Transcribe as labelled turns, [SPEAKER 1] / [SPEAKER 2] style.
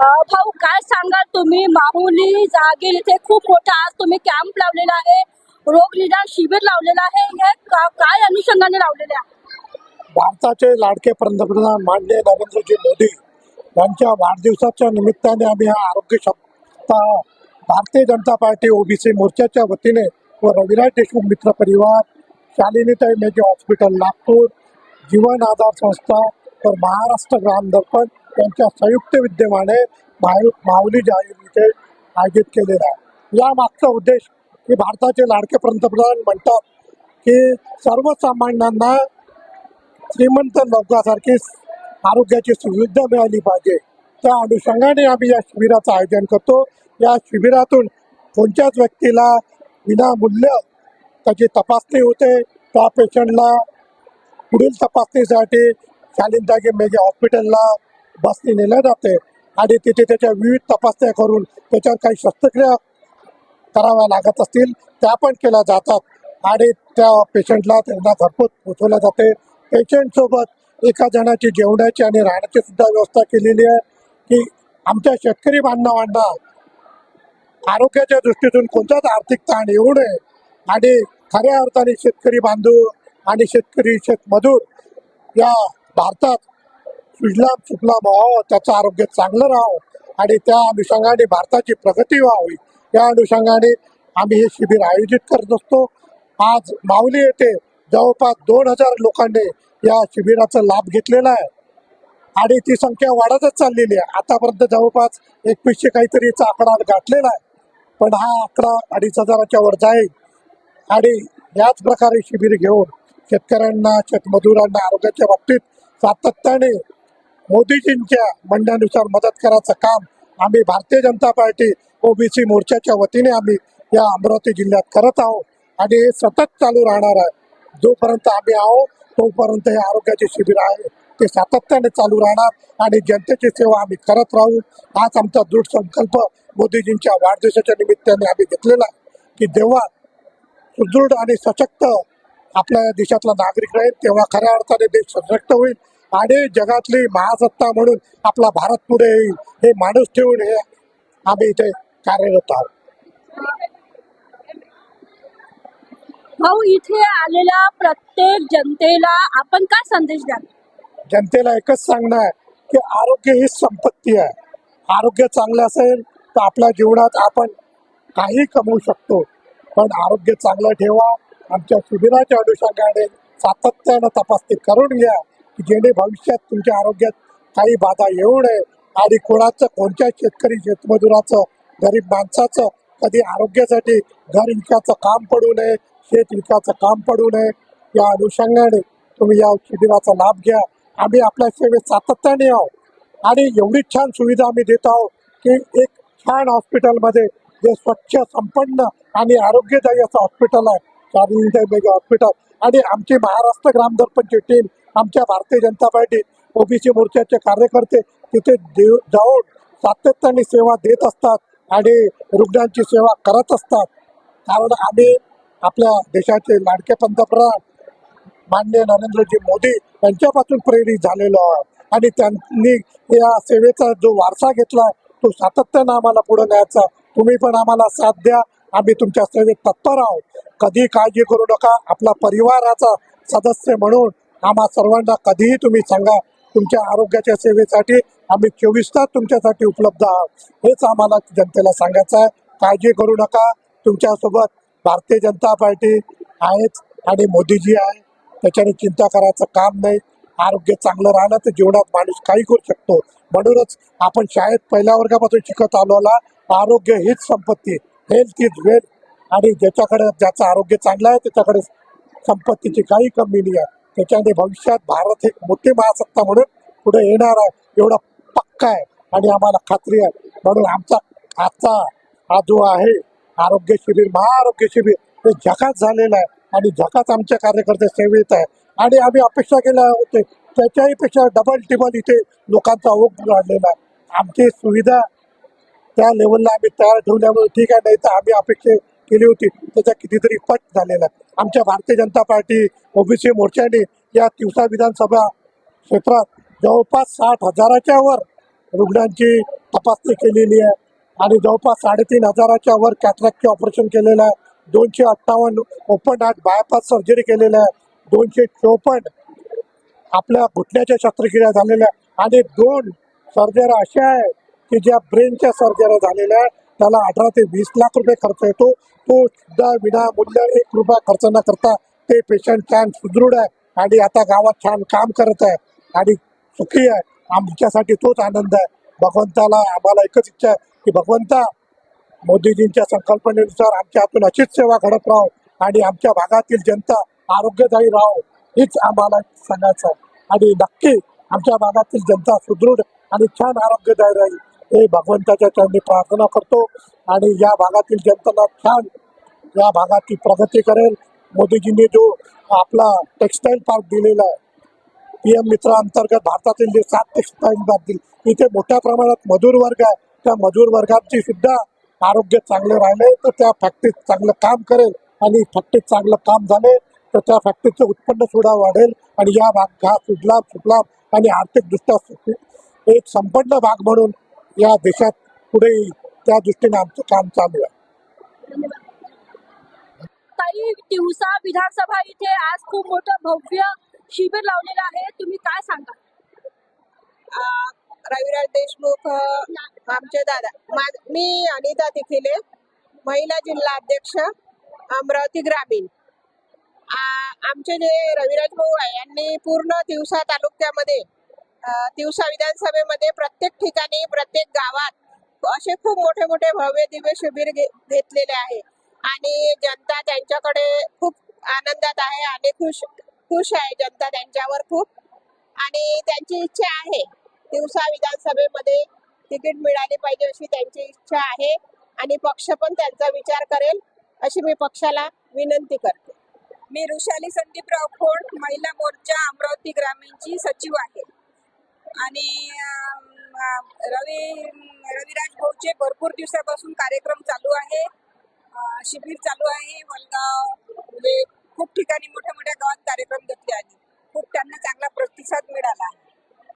[SPEAKER 1] भाऊ काय सांगाल तुम्ही? माहुली जागीर इथे खूप मोठा आज तुम्ही कॅम्प लावलेला आहे. रोग निदान शिबिर लावलेलं आहे. हे का- काय अनुषंगाने लावलेले आहे?
[SPEAKER 2] भारताचे लाडके पंतप्रधान माननीय नरेंद्रजी मोदी यांच्या वाढदिवसाच्या निमित्ताने आम्ही हा आरोग्य सप्ताह भारतीय जनता पार्टी ओबीसी मोर्चाच्या वतीने व रविराज देशमुख मित्र परिवार शालिनीताई मेघे हॉस्पिटल नागपूर जीवन आधार संस्था तर महाराष्ट्र ग्राम दर्पण त्यांच्या संयुक्त विद्यमाने माऊली जाहीर इथे आयोजित केलेला आहे. या मागचा उद्देश की भारताचे लाडके पंतप्रधान म्हणतात की सर्वसामान्यांना श्रीमंत लोकांसारखी आरोग्याची सुविधा मिळाली पाहिजे. त्या अनुषंगाने आम्ही या शिबिराचं आयोजन करतो. या शिबिरातून कोणत्याच व्यक्तीला विनामूल्य त्याची तपासणी होते. त्या पेशंटला पुढील तपासणीसाठी शालिंदागे मेघे हॉस्पिटलला बसने नेल्या जाते आणि तिथे त्याच्या विविध तपासण्या करून त्याच्यावर काही शस्त्रक्रिया कराव्या लागत असतील त्या पण केल्या जातात. आणि त्या पेशंटला त्यांना घरपोच पोचवल्या जाते. पेशंटसोबत एका जणाची जेवणाची आणि राहण्याची सुद्धा व्यवस्था केलेली आहे की आमच्या शेतकरी बांधवांना आरोग्याच्या दृष्टीतून कोणताच आर्थिक ताण येऊ नये. आणि खऱ्या अर्थाने शेतकरी बांधव आणि शेतकरी शेतमजूर या भारतात फिजला फुटला व्हावं त्याचं आरोग्य चांगलं राहावं आणि त्या अनुषंगाने भारताची प्रगती व्हावी. या अनुषंगाने आम्ही हे शिबिर आयोजित करत असतो. आज माऊली येथे जवळपास दोन हजार लोकांनी या शिबिराचा लाभ घेतलेला आहे. आणि ती संख्या वाढतच चाललेली आहे. आतापर्यंत जवळपास एकवीसशे काहीतरीचा आकडा गाठलेला आहे. पण हा आकडा अडीच हजाराच्या वर जाईल. आणि याच प्रकारे शिबिर घेऊन शेतकऱ्यांना शेतमजुरांना आरोग्याच्या बाबतीत सातत्याने मोदीजींच्या म्हणण्यानुसार मदत करायचं काम आम्ही भारतीय जनता पार्टी ओबीसी मोर्चाच्या वतीने आम्ही या अमरावती जिल्ह्यात करत आहोत. आणि हे सतत चालू राहणार आहे. जोपर्यंत आम्ही आहोत तोपर्यंत हे आरोग्याचे शिबिर आहे. ते सातत्याने चालू राहणार आणि जनतेची सेवा आम्ही करत राहू. हाच आमचा दृढ संकल्प मोदीजींच्या वाढदिवसाच्या निमित्ताने आम्ही घेतलेला आहे. की जेव्हा सुदृढ आणि सशक्त आपल्या देशातला नागरिक राहील तेव्हा खऱ्या अर्थाने देश सशक्त होईल. आणि जगातली महासत्ता म्हणून आपला भारत पुढे येईल. हे माणूस ठेवून हे आम्ही इथे कार्यरत आहोत.
[SPEAKER 1] भाऊ इथे आलेल्या प्रत्येक जनतेला आपण काय संदेश द्याल?
[SPEAKER 2] जनतेला एकच सांगणं आहे की आरोग्य ही संपत्ती आहे. आरोग्य चांगलं असेल तर आपल्या जीवनात आपण काही कमवू शकतो. पण आरोग्य चांगलं ठेवा. आमच्या शिबिराच्या अनुषंगाने सातत्यानं तपासणी करून घ्या. की जेणे भविष्यात तुमच्या आरोग्यात काही बाधा येऊ नये आणि कोणाचं कोणत्या शेतकरी शेतमजुराचं गरीब माणसाचं कधी आरोग्यासाठी घर विकायचं काम पडू नये शेत विकायचं काम पडू नये या अनुषंगाने तुम्ही या शिबिराचा लाभ घ्या. आम्ही आपल्या सेवेत सातत्याने आहोत. आणि एवढी छान सुविधा आम्ही देत आहोत की एक छान हॉस्पिटलमध्ये जे स्वच्छ संपन्न आणि आरोग्यदायी असं हॉस्पिटल आहे शारीरिक मेगा हॉस्पिटल. आणि आमची महाराष्ट्र ग्रामदर्पणची टीम आमच्या भारतीय जनता पार्टी ओबीसी मोर्चाचे कार्यकर्ते तिथे देव जाऊन सातत्याने सेवा देत असतात आणि रुग्णांची सेवा करत असतात. कारण आम्ही आपल्या देशाचे लाडके पंतप्रधान माननीय नरेंद्रजी मोदी यांच्यापासून प्रेरित झालेलो आहे आणि त्यांनी या सेवेचा जो वारसा घेतला तो सातत्यानं आम्हाला पुढे न्यायचा. तुम्ही पण आम्हाला साथ द्या. आम्ही तुमच्या सेवेत तत्पर आहोत. कधी काळजी करू नका. आपला परिवाराचा सदस्य म्हणून आम्हा सर्वांना कधीही तुम्ही सांगा तुमच्या आरोग्याच्या सेवेसाठी आम्ही चोवीस तास तुमच्यासाठी उपलब्ध आहोत. हेच आम्हाला जनतेला सांगायचं आहे. काळजी करू नका. तुमच्यासोबत भारतीय जनता पार्टी आहेच आणि मोदीजी आहे. त्याच्याने चिंता करायचं काम नाही. आरोग्य चांगलं राहिलं तर जीवनात माणूस काही करू शकतो. म्हणूनच आपण शाळेत पहिल्या वर्गापासून शिकत आलोला आरोग्य हीच संपत्ती. हेल्थ इज वेल्थ आणि ज्याच्याकडे ज्याचं आरोग्य चांगलं आहे त्याच्याकडे संपत्तीची काही कमी नाही आहे. त्याच्याने भविष्यात भारत एक मोठी महासत्ता म्हणून पुढे येणार आहे एवढा पक्का आहे आणि आम्हाला खात्री आहे. म्हणून आमचा आजचा हा जो आहे आरोग्य शिबिर महाआरोग्य शिबिर हे झकास झालेलं आहे आणि झकास आमच्या कार्यकर्ते सेवेत आहे. आणि आम्ही अपेक्षा केल्या होते त्याच्याही पेक्षा डबल टिबल इथे लोकांचा ओघ वाढलेला आहे. आमची सुविधा त्या लेवलला आम्ही तयार ठेवल्यामुळे ठीक आहे नाही तर आम्ही अपेक्षा केली होती. त्याचा कितीतरी पट झालेला आहे. आमच्या भारतीय जनता पार्टी ओबीसी मोर्चाने या तिवसा विधानसभा क्षेत्रात जवळपास साठ हजाराच्या वर रुग्णांची तपासणी केलेली आहे. आणि जवळपास साडेतीन हजाराच्या वर कॅटरॅक्टचे ऑपरेशन केलेलं आहे. दोनशे अठ्ठावन्न ओपन हार्ट बायपास सर्जरी केलेलं आहे. दोनशे चोपन्न आपल्या घुटण्याच्या शस्त्रक्रिया झालेल्या आहे आणि दोन सर्जऱ्या अशा आहेत की ज्या ब्रेनच्या सर्जऱ्या झालेल्या आहे त्याला अठरा ते वीस लाख रुपये खर्च येतो. तो सुद्धा विनामूल्य एक रुपया खर्च न करता ते पेशंट छान सुदृढ आहे आणि आता गावात छान काम करत आहे आणि सुखी आहे. आमच्यासाठी तोच आनंद आहे. भगवंताला आम्हाला एकच इच्छा आहे की भगवंता मोदीजींच्या संकल्पनेनुसार आमच्या हातून अशीच सेवा घडत राहो आणि आमच्या भागातील जनता आरोग्यदायी राहो हीच आम्हाला सांगायचं आहे. आणि नक्की आमच्या भागातील जनता सुदृढ आणि छान आरोग्यदायी राहील. हे भगवंताच्या चरणी प्रार्थना करतो आणि या भागातील जनतेला छान या भागाची प्रगती करेल. मोदीजींनी जो आपला टेक्सटाईल पार्क दिलेला आहे पीएम मित्र अंतर्गत भारतातील जे सात टेक्सटाईल पार्क दिले इथे मोठ्या प्रमाणात मजूर वर्ग आहे. त्या मजूर वर्गाची सुद्धा आरोग्य चांगले राहिले तर त्या फॅक्टरीत चांगलं काम करेल. आणि फॅक्टरीत चांगलं काम झाले तर त्या फॅक्टरीचं उत्पन्न सुद्धा वाढेल. आणि या भाग हा सुजलाम सुफलाम आणि आर्थिकदृष्ट्या एक संपन्न भाग म्हणून या देशात पुढे येईल त्या दृष्टीने आमचं काम चालू आहे.
[SPEAKER 1] ताई तिवसा विधानसभा इथे आज खूप मोठं भव्य शिबिर लावलेलं आहे. तुम्ही काय सांगा
[SPEAKER 3] रविराज देशमुख आमचे दादा मा- अनिता तिखिले महिला जिल्हा अध्यक्ष अमरावती ग्रामीण. आ, आमचे जे रविराज भाऊ आहे यांनी पूर्ण तिवसा तालुक्यामध्ये दिवसा विधानसभेमध्ये प्रत्येक ठिकाणी प्रत्येक गावात असे खूप मोठे मोठे भव्य दिव्य शिबिर घेतलेले आहे. आणि जनता त्यांच्याकडे खूप आनंदात आहे आणि खुश खुश आहे जनता त्यांच्यावर खूप. आणि त्यांची इच्छा आहे दिवसा विधानसभेमध्ये तिकीट मिळाली पाहिजे अशी त्यांची इच्छा आहे आणि पक्ष पण त्यांचा विचार करेल अशी मी पक्षाला विनंती करते.
[SPEAKER 4] मी ऋषाली संदीपराव खोड महिला मोर्चा अमरावती ग्रामीणची सचिव आहे. आणि रवी रविराज भाऊचे भरपूर दिवसापासून कार्यक्रम चालू आहे. शिबिर चालू आहे. वलगाव म्हणजे खूप ठिकाणी मोठ्या मोठ्या गावात कार्यक्रम घेतले आणि खूप त्यांना चांगला प्रतिसाद मिळाला आहे.